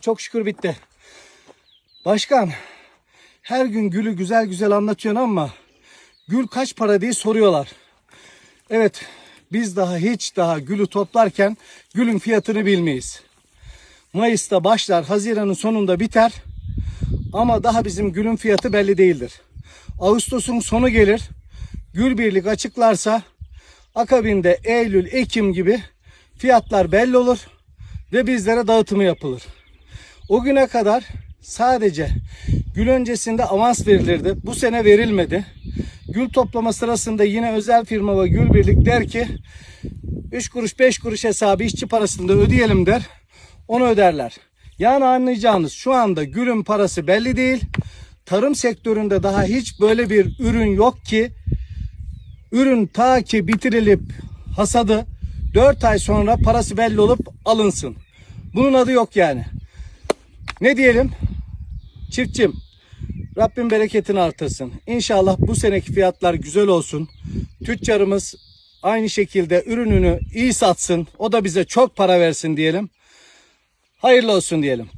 çok şükür bitti. Başkan her gün gülü güzel güzel anlatıyorsun ama gül kaç para diye soruyorlar. Evet biz daha hiç daha gülü toplarken gülün fiyatını bilmeyiz. Mayıs'ta başlar, Haziran'ın sonunda biter. Ama daha bizim gülün fiyatı belli değildir. Ağustos'un sonu gelir. Gül Birlik açıklarsa akabinde Eylül, Ekim gibi fiyatlar belli olur ve bizlere dağıtımı yapılır. O güne kadar sadece gül öncesinde avans verilirdi. Bu sene verilmedi. Gül toplama sırasında yine özel firma ve Gül Birlik der ki 3 kuruş 5 kuruş hesabı işçi parasında ödeyelim der. Onu öderler. Yani anlayacağınız şu anda gülün parası belli değil. Tarım sektöründe daha hiç böyle bir ürün yok ki ürün ta ki bitirilip hasadı 4 ay sonra parası belli olup alınsın. Bunun adı yok yani. Ne diyelim? Çiftçim Rabbim bereketini artırsın. İnşallah bu seneki fiyatlar güzel olsun. Tüccarımız aynı şekilde ürününü iyi satsın. O da bize çok para versin diyelim. Hayırlı olsun diyelim.